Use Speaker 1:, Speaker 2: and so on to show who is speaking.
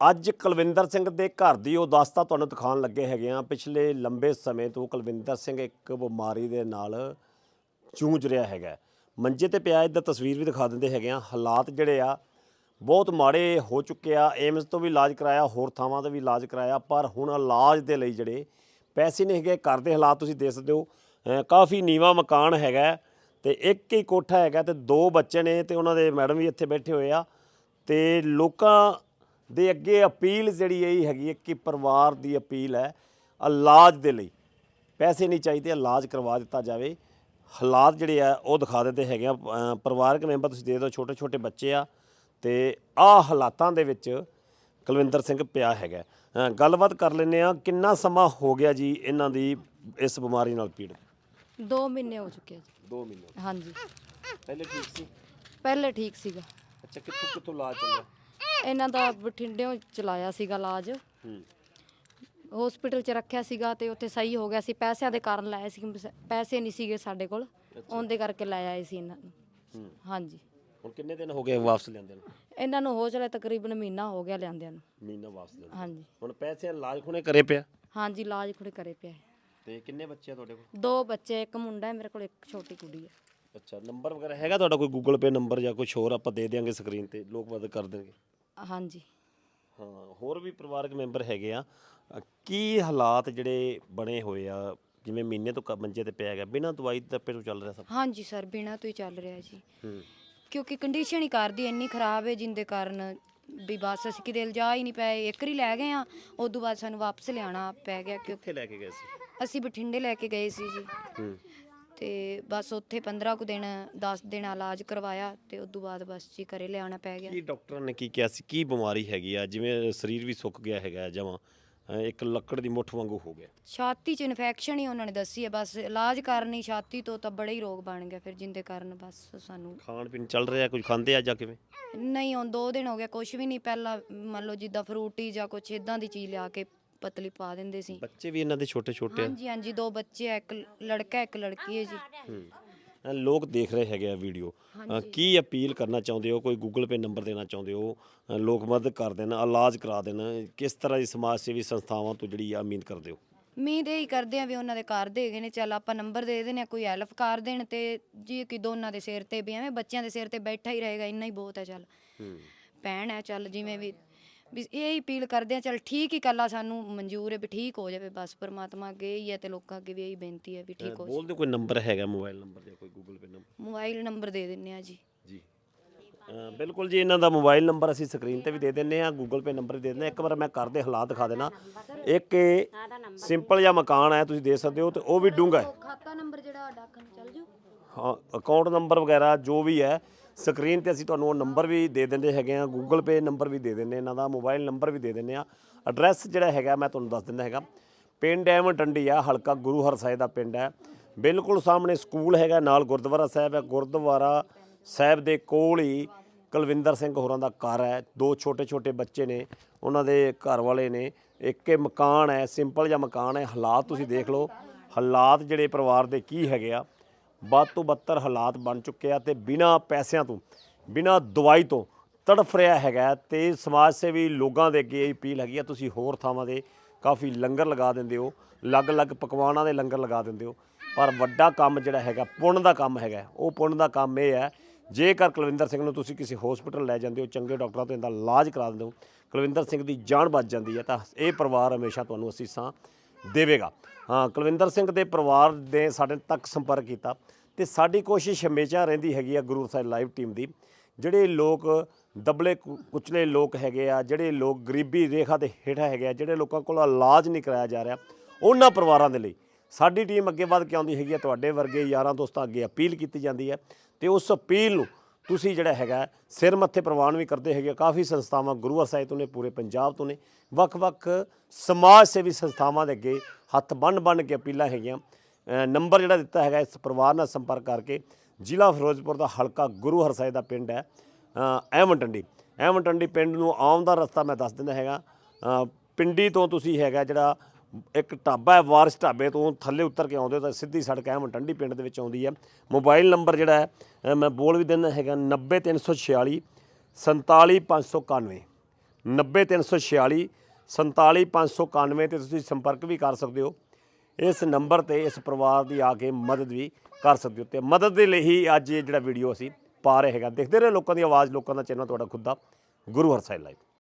Speaker 1: ਅੱਜ ਕੁਲਵਿੰਦਰ ਸਿੰਘ ਦੇ ਘਰ ਦੀ ਉਹ ਦਾਸਤਾ ਤੁਹਾਨੂੰ ਦਿਖਾਉਣ ਲੱਗੇ ਹੈਗੇ ਆ ਪਿਛਲੇ ਲੰਬੇ ਸਮੇਂ ਤੋਂ ਕੁਲਵਿੰਦਰ ਸਿੰਘ ਇੱਕ ਬਿਮਾਰੀ ਦੇ ਨਾਲ ਜੂਝ ਰਿਹਾ ਹੈਗਾ। ਮੰਜੇ ਤੇ ਪਿਆ ਇਹਦਾ ਤਸਵੀਰ ਵੀ ਦਿਖਾ ਦਿੰਦੇ ਹੈਗੇ ਆ ਹਾਲਾਤ ਜਿਹੜੇ ਆ, ਬਹੁਤ ਮਾੜੇ ਹੋ ਚੁੱਕੇ ਆ। ਏਮਸ ਤੋਂ ਵੀ ਇਲਾਜ ਕਰਾਇਆ, ਹੋਰ ਥਾਵਾਂ ਤੋਂ ਵੀ ਇਲਾਜ ਕਰਾਇਆ, ਪਰ ਹੁਣ ਇਲਾਜ ਦੇ ਲਈ ਜਿਹੜੇ ਪੈਸੇ ਨਹੀਂ ਹੈਗੇ, ਘਰ ਦੇ ਹਾਲਾਤ ਤੁਸੀਂ ਦੇਖ ਸਕਦੇ ਹੋ। ਕਾਫੀ ਨੀਵਾ ਮਕਾਨ ਹੈਗਾ ਹੈ ਤੇ ਇੱਕ ਹੀ ਕੋਠਾ ਹੈਗਾ ਤੇ ਦੋ ਬੱਚੇ ਨੇ ਤੇ ਉਹਨਾਂ ਦੇ ਮੈਡਮ ਵੀ ਇੱਥੇ ਬੈਠੇ ਹੋਏ ਆ ਤੇ ਲੋਕਾਂ ਦੇ ਅੱਗੇ ਅਪੀਲ ਜਿਹੜੀ ਇਹ ਹੈਗੀ ਹੈ ਕਿ ਪਰਿਵਾਰ ਦੀ ਅਪੀਲ ਹੈ ਇਲਾਜ ਦੇ ਲਈ। ਪੈਸੇ ਨਹੀਂ ਚਾਹੀਦੇ ਇਲਾਜ ਕਰਵਾ ਦਿੱਤਾ ਜਾਵੇ। ਹਾਲਾਤ ਜਿਹੜੇ ਆ ਉਹ ਦਿਖਾ ਦਿੰਦੇ ਹੈਗੇ ਆ। ਪਰਿਵਾਰਕ ਮੈਂਬਰ ਤੁਸੀਂ ਦੇ ਦਿਓ ਛੋਟੇ ਛੋਟੇ ਬੱਚੇ ਆ ਤੇ ਆਹ ਹਾਲਾਤਾਂ ਦੇ ਵਿੱਚ ਕੁਲਵਿੰਦਰ ਸਿੰਘ ਪਿਆ ਹੈਗਾ ਗੱਲਬਾਤ ਕਰ ਲੈਂਦੇ ਆ ਕਿੰਨਾ ਸਮਾਂ ਹੋ ਗਿਆ ਜੀ ਇਹਨਾਂ ਦੀ ਇਸ ਬਿਮਾਰੀ ਨਾਲ ਪੀੜਤ?
Speaker 2: 2 ਮਹੀਨੇ ਹੋ ਚੁੱਕੇ ਆ ਜੀ।
Speaker 1: 2 ਮਹੀਨੇ।
Speaker 2: ਹਾਂਜੀ।
Speaker 1: ਪਹਿਲੇ ਠੀਕ ਸੀ?
Speaker 2: ਪਹਿਲੇ ਠੀਕ ਸੀਗਾ।
Speaker 1: ਅੱਛਾ ਕਿੱਥੋਂ ਕਿੱਥੋਂ ਇਲਾਜ ਚੱਲਿਆ?
Speaker 2: ਇਹਨਾਂ ਦਾ ਬਠਿੰਡਿਓਂ ਚਲਾਇਆ ਸੀਗਾ ਇਲਾਜ।
Speaker 1: ਹੂੰ
Speaker 2: ਹਸਪੀਟਲ 'ਚ ਰੱਖਿਆ ਸੀਗਾ ਤੇ ਉੱਥੇ ਸਹੀ ਹੋ ਗਿਆ ਸੀ। ਪੈਸਿਆਂ ਦੇ ਕਾਰਨ ਲਾਇਆ ਸੀ। ਪੈਸੇ ਨਹੀਂ ਸੀਗੇ ਸਾਡੇ ਕੋਲ। ਉਹਦੇ ਕਰਕੇ ਲੈ ਆਏ ਸੀ ਇਹਨਾਂ ਨੂੰ।
Speaker 1: ਹੂੰ।
Speaker 2: ਹਾਂਜੀ।
Speaker 1: ਹੁਣ ਕਿੰਨੇ ਦਿਨ ਹੋ ਗਏ ਵਾਪਸ ਲੈਂਦੇ ਨੂੰ?
Speaker 2: ਇਹਨਾਂ ਨੂੰ ਹੋ ਚਲੇ ਤਕਰੀਬਨ ਮਹੀਨਾ ਹੋ ਗਿਆ ਲਿਆਂਦਿਆਂ ਨੂੰ।
Speaker 1: ਮਹੀਨਾ ਵਾਪਸ ਲੈਂਦੇ
Speaker 2: ਹਾਂਜੀ।
Speaker 1: ਹੁਣ ਪੈਸੇ ਇਲਾਜ ਖੁਣੇ ਕਰੇ ਪਿਆ?
Speaker 2: ਹਾਂਜੀ ਇਲਾਜ ਖੁੜੇ ਕਰੇ ਪਿਆ। ਹੈ।
Speaker 1: ਤੇ ਕਿੰਨੇ ਬੱਚੇ ਆ ਤੁਹਾਡੇ ਕੋਲ?
Speaker 2: ਦੋ ਬੱਚੇ ਇੱਕ ਮੁੰਡਾ ਹੈ ਮੇਰੇ ਕੋਲ ਇੱਕ ਛੋਟੀ ਕੁੜੀ ਹੈ।
Speaker 1: ਅੱਛਾ ਨੰਬਰ ਵਗੈਰਾ ਹੈਗਾ ਤੁਹਾਡਾ? ਕੋਈ ਗੂਗਲ ਪੇ ਨੰਬਰ ਜਾਂ ਕੁਝ ਹੋਰ ਆਪਾਂ ਦੇ ਦਿਆਂਗੇ ਸਕਰੀਨ ਤੇ ਲੋਕ ਮਦਦ ਕਰ ਦੇਣਗੇ।
Speaker 2: ਹਾਂਜੀ।
Speaker 1: ਹਾਂ ਹੋਰ ਵੀ ਪਰਿਵਾਰਕ ਮੈਂਬਰ ਹੈਗੇ ਆ। ਅ, ਕੀ ਹਾਲਾਤ ਜਿਹੜੇ ਬਣੇ ਹੋਏ ਆ? ਜਿਵੇਂ ਮਹੀਨੇ ਤੋਂ ਕ- ਮੰਜੇ ਤੇ ਪਿਆ ਗਿਆ ਬਿਨਾਂ ਦਵਾਈ ਦਾ ਪੇਟੋਂ ਚੱਲ ਰਿਹਾ ਸਭ?
Speaker 2: ਹਾਂਜੀ ਸਰ ਬਿਨਾਂ ਤੋਂ ਹੀ ਚੱਲ ਰਿਹਾ ਜੀ।
Speaker 1: ਹੂੰ।
Speaker 2: ਕਿਉਂਕਿ ਕੰਡੀਸ਼ਨ ਹੀ ਕਰਦੀ ਇੰਨੀ ਖਰਾਬ ਹੈ ਜਿੰਦੇ ਕਾਰਨ ਵੀ ਬਸ ਅਸੀਂ ਕਿਤੇ ਲਿਜਾ ਹੀ ਨਹੀਂ ਪਏ। ਇੱਕ ਵਾਰੀ ਲੈ ਗਏ ਆ ਉਸ ਤੋਂ ਬਾਅਦ ਸਾਨੂੰ ਵਾਪਸ ਲਿਆਣਾ ਪੈ ਗਿਆ
Speaker 1: ਕਿੱਥੇ ਲੈ ਕੇ ਗਏ ਸੀ?
Speaker 2: ਅਸੀਂ ਬਠਿੰਡੇ ਲੈ ਕੇ ਗਏ ਸੀ ਜੀ।
Speaker 1: ਹੂੰ।
Speaker 2: ਤੇ ਬਸ ਉੱਥੇ 15 ਕੁ ਦਿਨ 10 ਦਿਨ ਇਲਾਜ ਕਰਵਾਇਆ ਤੇ ਉਸ ਤੋਂ ਬਾਅਦ ਬਸ ਜੀ ਘਰੇ ਲਿਆਣਾ ਪੈ ਗਿਆ।
Speaker 1: ਕੀ ਡਾਕਟਰਾਂ ਨੇ ਕੀ ਕਿਹਾ ਸੀ? ਕੀ ਬਿਮਾਰੀ ਹੈਗੀ ਆ? ਜਿਵੇਂ ਸਰੀਰ ਵੀ ਸੁੱਕ ਗਿਆ ਹੈਗਾ ਜਮਾਂ ਇੱਕ ਲੱਕੜ ਦੀ ਮੁੱਠ ਵਾਂਗੂ ਹੋ ਗਿਆ।
Speaker 2: ਛਾਤੀ 'ਚ ਇਨਫੈਕਸ਼ਨ ਹੀ ਉਹਨਾਂ ਨੇ ਦੱਸੀ ਹੈ ਬਸ ਇਲਾਜ ਕਾਰਨ ਹੀ ਛਾਤੀ ਤੋਂ ਤਾਂ ਬੜਾ ਹੀ ਰੋਗ ਬਣ ਗਿਆ ਫਿਰ ਜਿੰਦੇ ਕਾਰਨ ਬਸ ਸਾਨੂੰ
Speaker 1: ਖਾਣ ਪੀਣ ਚੱਲ ਰਿਹਾ ਕੁਝ ਖਾਂਦੇ ਆ ਜਾਂ ਕਿਵੇਂ?
Speaker 2: ਨਹੀਂ ਹੁਣ 2 ਦਿਨ ਹੋ ਗਏ ਕੁਝ ਵੀ ਨਹੀਂ ਪਹਿਲਾਂ ਮੰਨ ਲਓ ਜਿੱਦਾਂ ਫਰੂਟੀ ਜਾਂ ਕੁਝ ਇਦਾਂ ਦੀ ਚੀਜ਼ ਲਿਆ ਕੇ ਪਤਲੀ ਪਾ ਦਿੰਦੇ ਸੀ।
Speaker 1: ਬੱਚੇ ਵੀ ਇਹਨਾਂ ਦੇ ਛੋਟੇ ਛੋਟੇ ਆ।
Speaker 2: ਹਾਂਜੀ ਹਾਂਜੀ ਦੋ ਬੱਚੇ ਆ ਇੱਕ ਲੜਕਾ ਇੱਕ ਲੜਕੀ ਹੈ ਜੀ।
Speaker 1: ਹੂੰ। ਅ, ਲੋਕ ਦੇਖ ਰਹੇ ਹੈਗੇ ਆ ਵੀਡੀਓ। ਕੀ ਅਪੀਲ ਕਰਨਾ ਚਾਹੁੰਦੇ ਹੋ? ਕੋਈ ਗੂਗਲ ਪੇ ਨੰਬਰ ਦੇਣਾ ਚਾਹੁੰਦੇ ਹੋ? ਅ, ਲੋਕ ਮਦਦ ਕਰ ਦੇਣ ਇਲਾਜ ਕਰਾ ਦੇਣ। ਕਿਸ ਤਰ੍ਹਾਂ ਦੀ ਸਮਾਜ ਸੇਵੀ ਸੰਸਥਾਵਾਂ ਤੋਂ ਜਿਹੜੀ ਆ ਉਮੀਦ ਕਰਦੇ ਹੋ?
Speaker 2: ਉਮੀਦ ਇਹ ਹੀ ਕਰਦੇ ਆ ਵੀ ਉਹਨਾਂ ਦੇ ਘਰ ਦੇ ਹੈਗੇ ਨੇ ਚੱਲ ਆਪਾਂ ਨੰਬਰ ਦੇ ਦੇਣੇ ਆ ਕੋਈ ਹੈਲਪ ਕਰ ਦੇਣ ਤੇ ਜੀ ਕਿ ਦੋਨਾਂ ਦੇ ਸਿਰ ਤੇ ਵੀ ਐਵੇਂ ਬੱਚਿਆਂ ਦੇ ਸਿਰ ਤੇ ਬੈਠਾ ਹੀ ਰਹੇਗਾ ਇੰਨਾ ਹੀ ਬਹੁਤ ਹੈ ਚੱਲ। ਭੈਣ ਹੈ ਚੱਲ ਜਿਵੇਂ ਵੀ ਵੀ ਇਹ ਹੀ ਅਪੀਲ ਕਰਦੇ ਆ ਚੱਲ ਠੀਕ ਹੀ ਕੱਲਾ ਸਾਨੂੰ ਮਨਜ਼ੂਰ ਹੈ ਵੀ ਠੀਕ ਹੋ ਜਾਵੇ ਬਸ ਪਰਮਾਤਮਾ ਅੱਗੇ ਹੀ ਹੈ ਤੇ ਲੋਕਾਂ ਅੱਗੇ ਵੀ ਇਹੀ ਬੇਨਤੀ ਹੈ ਵੀ ਠੀਕ ਹੋ
Speaker 1: ਬੋਲ ਦਿਓ ਕੋਈ ਨੰਬਰ ਹੈਗਾ ਮੋਬਾਈਲ ਨੰਬਰ ਜਾਂ ਕੋਈ Google Pay number
Speaker 2: mobile number ਦੇ ਦਿੰਨੇ ਆ ਜੀ।
Speaker 1: ਅ, ਬਿਲਕੁਲ ਜੀ ਇਹਨਾਂ ਦਾ ਮੋਬਾਈਲ ਨੰਬਰ ਅਸੀਂ ਸਕਰੀਨ ਤੇ ਵੀ ਦੇ ਦਿੰਨੇ ਆ ਗੂਗਲ ਪੇ ਨੰਬਰ ਵੀ ਦੇ ਦਿੰਨੇ ਹਾਂ। ਇੱਕ ਵਾਰ ਮੈਂ ਘਰ ਦੇ ਹਾਲਾਤ ਦਿਖਾ ਦੇਣਾ। ਇੱਕ ਸਿੰਪਲ ਜਿਹਾ ਮਕਾਨ ਹੈ ਤੁਸੀਂ ਦੇਖ ਸਕਦੇ ਹੋ ਤੇ ਉਹ ਵੀ ਡੂੰਘਾ ਹੈ।
Speaker 2: ਖਾਤਾ ਨੰਬਰ ਜਿਹੜਾ ਡਾਕਨ ਚੱਲ ਜੂ।
Speaker 1: ਹਾਂ ਅਕਾਊਂਟ ਨੰਬਰ ਵਗੈਰਾ ਜੋ ਵੀ ਹੈ ਸਕਰੀਨ ਤੇ ਅਸੀਂ ਤੁਹਾਨੂੰ ਉਹ ਨੰਬਰ ਵੀ ਦੇ ਦਿੰਦੇ ਹੈਗੇ ਆ ਗੂਗਲ ਪੇ ਨੰਬਰ ਵੀ ਦੇ ਦਿੰਦੇ ਇਹਨਾਂ ਦਾ ਮੋਬਾਈਲ ਨੰਬਰ ਵੀ ਦੇ ਦਿੰਦੇ ਆ ਐਡਰੈਸ ਜਿਹੜਾ ਹੈਗਾ ਮੈਂ ਤੁਹਾਨੂੰ ਦੱਸ ਦਿੰਦਾ ਹੈਗਾ। ਪਿੰਡ ਐਵਨ ਟੰਡੀ ਆ ਹਲਕਾ ਗੁਰੂ ਹਰਸਾਏ ਦਾ ਪਿੰਡ ਹੈ। ਬਿਲਕੁਲ ਸਾਹਮਣੇ ਸਕੂਲ ਹੈਗਾ ਨਾਲ ਗੁਰਦੁਆਰਾ ਸਾਹਿਬ ਹੈ। ਗੁਰਦੁਆਰਾ ਸਾਹਿਬ ਦੇ ਕੋਲ ਹੀ ਕੁਲਵਿੰਦਰ ਸਿੰਘ ਹੋਰਾਂ ਦਾ ਘਰ ਹੈ। ਦੋ ਛੋਟੇ ਛੋਟੇ ਬੱਚੇ ਨੇ, ਉਹਨਾਂ ਦੇ ਘਰ ਵਾਲੇ ਨੇ। ਇੱਕ ਇਹ ਮਕਾਨ ਹੈ, ਸਿੰਪਲ ਜਿਹਾ ਮਕਾਨ ਹੈ। ਹਾਲਾਤ ਤੁਸੀਂ ਦੇਖ ਲਓ, ਹਾਲਾਤ ਜਿਹੜੇ ਪਰਿਵਾਰ ਦੇ ਕੀ ਹੈਗੇ ਆ। ਵੱਧ ਤੋਂ ਬੱਤਰ ਹਾਲਾਤ ਬਣ ਚੁੱਕੇ ਆ ਤੇ ਬਿਨਾ ਪੈਸਿਆਂ ਤੋਂ, ਬਿਨਾ ਦਵਾਈ ਤੋਂ ਤੜਫ ਰਿਹਾ ਹੈਗਾ ਤੇ ਸਮਾਜ ਸੇਵੀ ਲੋਕਾਂ ਦੇ ਅੱਗੇ ਇਹ ਅਪੀਲ ਹੈਗੀ ਆ, ਤੁਸੀਂ ਹੋਰ ਥਾਵਾਂ ਦੇ ਕਾਫੀ ਲੰਗਰ ਲਗਾ ਦਿੰਦੇ ਹੋ। ਅਲੱਗ-ਅਲੱਗ ਪਕਵਾਨਾਂ ਦੇ ਲੰਗਰ ਲਗਾ ਦਿੰਦੇ ਹੋ। ਪਰ ਵੱਡਾ ਕੰਮ ਜਿਹੜਾ ਹੈਗਾ, ਪੁੰਨ ਦਾ ਕੰਮ ਹੈਗਾ। ਉਹ ਪੁੰਨ ਦਾ ਕੰਮ ਇਹ ਹੈ ਜੇਕਰ ਕੁਲਵਿੰਦਰ ਸਿੰਘ ਨੂੰ ਤੁਸੀਂ ਕਿਸੇ ਹਸਪੀਟਲ ਲੈ ਜਾਂਦੇ ਹੋ, ਚੰਗੇ ਡਾਕਟਰਾਂ ਤੋਂ ਇਹਦਾ ਇਲਾਜ ਕਰਾ ਦਿੰਦੇ ਹੋ, ਕੁਲਵਿੰਦਰ ਸਿੰਘ ਦੀ ਜਾਨ ਬਚ ਜਾਂਦੀ ਹੈ ਤਾਂ ਇਹ ਪਰਿਵਾਰ ਹਮੇਸ਼ਾ ਤੁਹਾਨੂੰ ਅਸੀਸਾਂ ਦੇਵੇਗਾ। ਹਾਂ, ਕੁਲਵਿੰਦਰ ਸਿੰਘ ਦੇ ਪਰਿਵਾਰ ਨੇ ਸਾਡੇ ਤੱਕ ਸੰਪਰਕ ਕੀਤਾ ਤੇ ਸਾਡੀ ਕੋਸ਼ਿਸ਼ ਹਮੇਸ਼ਾ ਰਹਿੰਦੀ ਹੈਗੀ ਆ ਗੁਰੂ ਸਾਹਿਬ ਲਾਈਵ ਟੀਮ ਦੀ। ਜਿਹੜੇ ਲੋਕ ਦਬਲੇ ਕੁ- ਕੁਚਲੇ ਲੋਕ ਹੈਗੇ ਆ, ਜਿਹੜੇ ਲੋਕ ਗਰੀਬੀ ਰੇਖਾ ਦੇ ਹੇਠਾਂ ਹੈਗੇ ਆ, ਜਿਹੜੇ ਲੋਕਾਂ ਕੋਲ ਇਲਾਜ ਨਹੀਂ ਕਰਾਇਆ ਜਾ ਰਿਹਾ, ਉਹਨਾਂ ਪਰਿਵਾਰਾਂ ਦੇ ਲਈ ਸਾਡੀ ਟੀਮ ਅੱਗੇ ਵੱਧ ਕੇ ਆਉਂਦੀ ਹੈਗੀ ਹੈ ਤੁਹਾਡੇ ਵਰਗੇ ਯਾਰਾਂ ਦੋਸਤਾਂ ਅੱਗੇ ਅਪੀਲ ਕੀਤੀ ਜਾਂਦੀ ਹੈ ਤੇ ਉਸ ਅਪੀਲ ਨੂੰ ਤੁਸੀਂ ਜਿਹੜਾ ਹੈਗਾ ਸਿਰ ਮੱਥੇ ਪ੍ਰਵਾਨ ਵੀ ਕਰਦੇ ਹੈਗੇ ਆ। ਕਾਫੀ ਸੰਸਥਾਵਾਂ ਗੁਰੂ ਸਾਹਿਬ ਤੋਂ ਨੇ ਪੂਰੇ ਪੰਜਾਬ ਤੋਂ ਨੇ ਵੱਖ-ਵੱਖ ਸਮਾਜ ਸੇਵੀ ਸੰਸਥਾਵਾਂ ਦੇ ਅੱਗੇ ਹੱਥ ਬੰਨ-ਬੰਨ ਕੇ ਅਪੀਲਾਂ ਹੈਗੀਆਂ। ਨੰਬਰ ਜਿਹੜਾ ਦਿੱਤਾ ਹੈਗਾ ਇਸ ਪਰਿਵਾਰ ਨਾਲ ਸੰਪਰਕ ਕਰਕੇ ਜ਼ਿਲ੍ਹਾ ਫਿਰੋਜ਼ਪੁਰ ਦਾ ਹਲਕਾ ਗੁਰੂ ਹਰਸਾਏ ਦਾ ਪਿੰਡ ਹੈ ਅ, ਐਵਨ ਟੰਡੀ ਐਵਨ ਟੰਡੀ ਪਿੰਡ ਨੂੰ ਆਉਣ ਦਾ ਰਸਤਾ ਮੈਂ ਦੱਸ ਦਿੰਦਾ ਹੈਗਾ। ਪਿੰਡੀ ਤੋਂ ਤੁਸੀਂ ਹੈਗਾ ਜਿਹੜਾ ਇੱਕ ਢਾਬਾ ਹੈ, ਵਾਰਿਸ ਢਾਬੇ ਤੋਂ ਥੱਲੇ ਉਤਰ ਕੇ ਆਉਂਦੇ ਹੋ ਤਾਂ ਸਿੱਧੀ ਸੜਕ ਐਵਨ ਟੰਡੀ ਪਿੰਡ ਦੇ ਵਿੱਚ ਆਉਂਦੀ ਹੈ। ਮੋਬਾਈਲ ਨੰਬਰ ਜਿਹੜਾ ਹੈ ਮੈਂ ਬੋਲ ਵੀ ਦਿੰਦਾ ਹੈਗਾ 90346 47591 90346 47591 ਤੇ ਤੁਸੀਂ ਸੰਪਰਕ ਵੀ ਕਰ ਸਕਦੇ ਹੋ। ਇਸ ਨੰਬਰ ਤੇ ਇਸ ਪਰਿਵਾਰ ਦੀ ਆ ਕੇ ਮਦਦ ਵੀ ਕਰ ਸਕਦੇ ਹੋ ਤੇ ਮਦਦ ਦੇ ਲਈ ਹੀ ਅੱਜ ਇਹ ਜਿਹੜਾ ਵੀਡੀਓ ਅਸੀਂ ਪਾ ਰਹੇ ਹੈਗਾ। ਦੇਖਦੇ ਰਹੇ ਲੋਕਾਂ ਦੀ ਆਵਾਜ਼, ਲੋਕਾਂ ਦਾ ਚੈਨਲ ਤੁਹਾਡਾ ਖੁਦ ਦਾ। ਗੁਰੂ ਹਰਸਾਈ ਲਾਈਵ